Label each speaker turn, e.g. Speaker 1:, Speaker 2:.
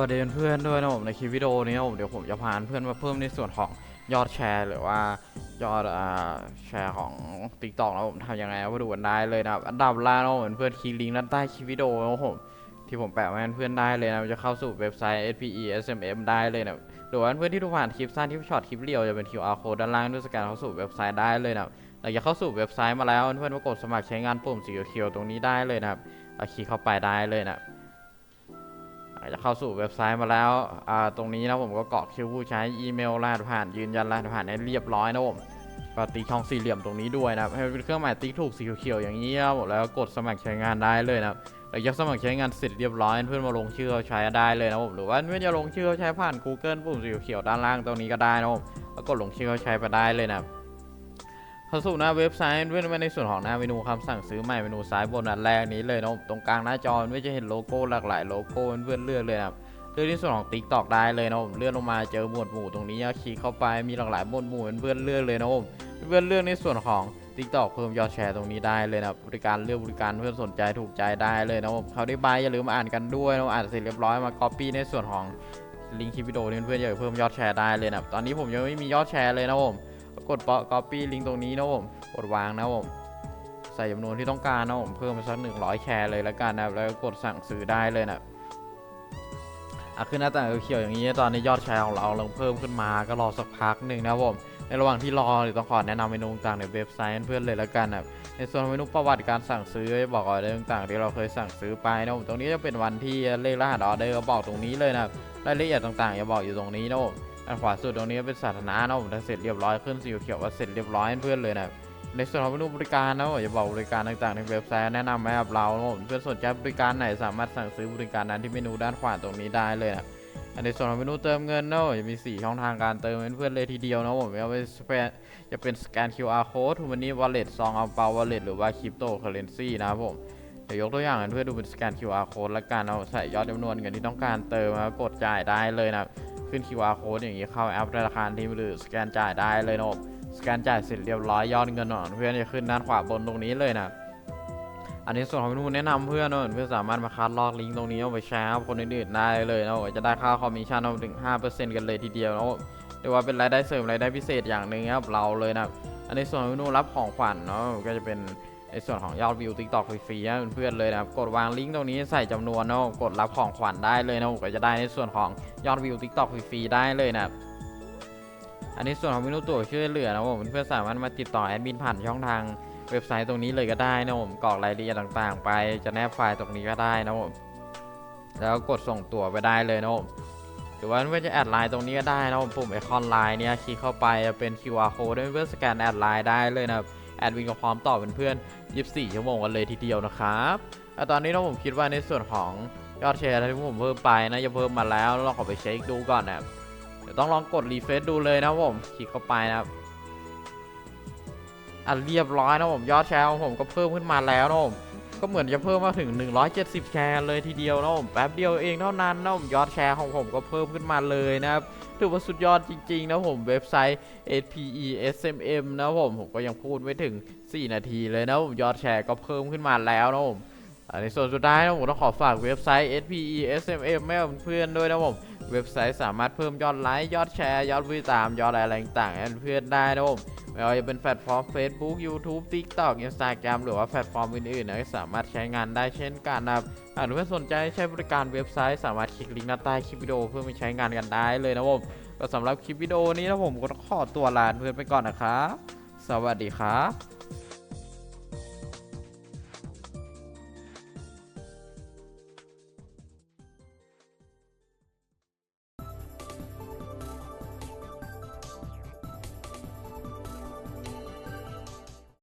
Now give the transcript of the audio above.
Speaker 1: วัสดีเพื่อนๆด้วยนะผมในคลิปวิดีโอนี้นะผมเดี๋ยวผมจะพาเพื่อนมาเพิ่มในส่วนของยอดแชร์หรือว่ายอดอ่าแชร์ของ t ิ k t o k นะผมทำยังไงมาดูกันได้เลยนะครับอันดับแรกนะผมเพื่อนคลิกลิงก์ด้านใต้คลิปวิดีโอนะผมที่ผมแปะไว้ให้เพื่อนได้เลยนะจะเข้าสู่เว็บไซต์ SPE SMM ได้เลยนะหรือว่าเพื่อนที่ดูผ่านคลิปสั้นที่ช็อตคลิปเรียวจะเป็น QR code ด้านล่างด้วยสแกนเข้าสู่เว็บไซต์ได้เลยนะหลังจากเข้าสู่เว็บไซต์มาแล้วเพื่อนๆก็กดสมัครใช้งานปุ่มสีเขียวตรงนี้ได้เลยนะครับคลิกเข้าไปได้เลยนะ จจะเข้าสู่เว็บไซต์มาแล้วตรงนี้นะผมก็กรอกคิวผู้ใช้อีเมลรหัสผ่านยืนยันรหัสผ่านให้เรียบร้อยนะผมก็ติ๊กช่องสี่เหลี่ยมตรงนี้ด้วยนะครับให้เป็นเครื่องหมายติ๊กถูกสีเขียวๆอย่างนี้นะผมแล้วกดสมัครใช้งานได้เลยนะครับหลังจากสมัครใช้งานเสร็จเรียบร้อยเพื่อนมาลงชื่อเขาใช้ได้เลยนะผมหรือว่าเพื่อนจะลงชื่อเขาใช้ผ่าน Google ปุ่มสีเขียวด้านล่างตรงนี้ก็ได้นะผมแล้วกดลงชื่อเขาใช้ไปได้เลยนะครับ เข้าสู่หน้าเว็บไซต์เพื่อนในส่วนของหน้าเมนูคำสั่งซื้อใหม่เมนูซ้ายบนอันแรกนี้เลยนะตรงกลางหน้าจอเพื่อนจะเห็นโลโก้หลากหลายโลโก้เพื่อนเลือกเลยครับเลือกที่ส่วนของ Tik t o k ได้เลยนะผมเลื่อนลงมาเจอหมวดหมู่ตรงนี้คลิกเข้าไปมีหลากหลายหมวดหมู่เพื่อนเลือกเลยนะผมเพื่อนเลือกในส่วนของ Tik t o k เพิ่มยอดแชร์ตรงนี้ได้เลยนะครับบริการเลือกบริการเพื่อนสนใจถูกใจได้เลยนะผมเขาได้บายอย่าลืมอ่านกันด้วยนะอ่านเสร็จเรียบร้อยมา copy ในส่วนของลิงก์คลิปวิดีโอเพื่อนๆอยากเพิ่มยอดแชร์ได้เลยนะครับตอนนี้ผมยังไม่มียอดแชร์เลยนะผม กด copy ลิงก์ตรงนี้นะผม กดวางนะผม ใส่จำนวนที่ต้องการนะผม เพิ่มไปสักหนึ่งร้อยแชร์เลยแล้วกันนะครับแล้วก็กดสั่งซื้อได้เลยนะอะขึ้นหน้าต่างเขียวอย่างนี้ตอนนี้ยอดแชร์ของเราลงเพิ่มขึ้นมาก็รอสักพักหนึ่งนะผมในระหว่างที่รอเดี๋ยวต้องขอแนะนำเมนูต่างในเว็บไซต์เพื่อนเลยแล้วกันนะในส่วนเมนูประวัติการสั่งซื้อบอกอะไรต่างๆ ที่เราเคยสั่งซื้อไปนะผมตรงนี้จะเป็นวันที่เลขรหัสออเดอร์บอกตรงนี้เลยนะครับรายละเอียดต่างๆจะบอกอยู่ตรงนี้นะผม อันขวาสุดตรงนี้เป็นสาธารณะนะผมถ้าเสร็จเรียบร้อยขึ้นสีเขียวว่าเสร็จเรียบร้อยเพื่อนเลยนะในส่วนของเมนูบริการนะผมจะบอกบริการต่างๆในเว็บไซต์แนะนำไหมครับเรานะเพื่อนสนใจบริการไหนสามารถสั่งซื้อบริการนั้นที่เมนูด้านขวาตรงนี้ได้เลยนะอันในส่วนของเมนูเติมเงินเนาะจะมี 4 ช่องทางการเติมเพื่อนเลยทีเดียวนะผมจะเป็นสแปนจะเป็นสแกน QR code ทูมันนี่ wallet ซองเอาเปา wallet หรือว่า crypto currency นะครับผมเดี๋ยวยกตัวอย่างให้เพื่อนดูเป็นสแกน QR code ละกันเอาใส่ยอดจำนวนเงินที่ต้องการเติมแล้วกดจ่ายได้เลยนะ ขึ้น QR code อย่างนี้เข้าแอปธนาคารที่มือถือสแกนจ่ายได้เลยนะสแกนจ่ายเสร็จเรียบร้อยยอดเงินของเพื่อนจะขึ้นด้านขวาบนตรงนี้เลยนะอันนี้ส่วนของเมนูแนะนำเพื่อนนะเพื่อนสามารถมาคัดลอกลิงก์ตรงนี้เอาไปแชร์กับคนอื่นๆได้เลยนะจะได้ค่าคอมมิชชั่นเอาถึง 5%กันเลยทีเดียวนะเรียกว่าเป็นรายได้เสริมรายได้พิเศษอย่างหนึ่งครับเราเลยนะอันนี้ส่วนของเมนูรับของขวัญเนาะก็จะเป็น ในส่วนของยอดวิว TikTok ฟรีๆนะเพื่อนๆเลยนะครับ กดวางลิงก์ตรงนี้ใส่จำนวนเนาะกดรับของขวัญได้เลยนะก็จะได้ในส่วนของยอดวิว TikTok ฟรีๆได้เลยนะครับอันนี้ส่วนของเมนูตัวช่วยเหลือนะผมเพื่อนๆสามารถมาติดต่อแอดมินผ่านช่องทางเว็บไซต์ตรงนี้เลยก็ได้นะผมกรอกรายละเอียดต่างๆ ไปจะแนบไฟล์ตรงนี้ก็ได้นะผมแล้วกดส่งตั๋วไปได้เลยนะผมหรือว่าเพื่อนจะแอดไลน์ตรงนี้ก็ได้นะผมปุ่มไอคอนไลน์เนี่ยคลิกเข้าไปเป็น QR code เพื่อนสแกนแอดไลน์ได้เลยนะครับ ดวินก็พร้อมตอบเป็นเพื่อน24 ชั่วโมงกันเลยทีเดียวนะครับแต่ตอนนี้นะผมคิดว่าในส่วนของยอดแชร์ที่ผมเพิ่มไปนะจะเพิ่มมาแล้วเราขอไปเช็คดูก่อนนะครับเดี๋ยวต้องลองกดรีเฟซดูเลยนะผมคลิกเข้าไปนะครับอะเรียบร้อยนะผมยอดแชร์ของผมก็เพิ่มขึ้นมาแล้วนะผม ก็เหมือนจะเพิ่มมาถึง 170 แชร์เลยทีเดียวนะผมแป๊บเดียวเองเท่านั้นนะผมยอดแชร์ของผมก็เพิ่มขึ้นมาเลยนะครับถือว่าสุดยอดจริงๆนะผมเว็บไซต์ SPE SMM นะผมผมก็ยังพูดไม่ถึง 4 นาทีเลยนะผมยอดแชร์ก็เพิ่มขึ้นมาแล้วนะผมอันในส่วนสุดท้ายนะผมต้องขอฝากเว็บไซต์ SPE SMM ให้เพื่อนๆด้วยนะผม เว็บไซต์สามารถเพิ่มยอดไลค์ยอดแชร์ยอดผู้ติดตามยอดอะไรต่างๆให้เพื่อนได้นะผมไม่ว่าจะเป็นแพลตฟอร์ม Facebook YouTube TikTok Instagram หรือว่าแพลตฟอร์มอื่นๆนะสามารถใช้งานได้เช่นกันนะครับหากเพื่อนสนใจใช้บริการเว็บไซต์สามารถคลิกลิงก์หน้าใต้คลิปวิดีโอเพื่อไปใช้งานกันได้เลยนะผมก็สำหรับคลิปวิดีโอนี้นะผมก็ขอตัวลาเพื่อนไปก่อนนะครับสวัสดีครับ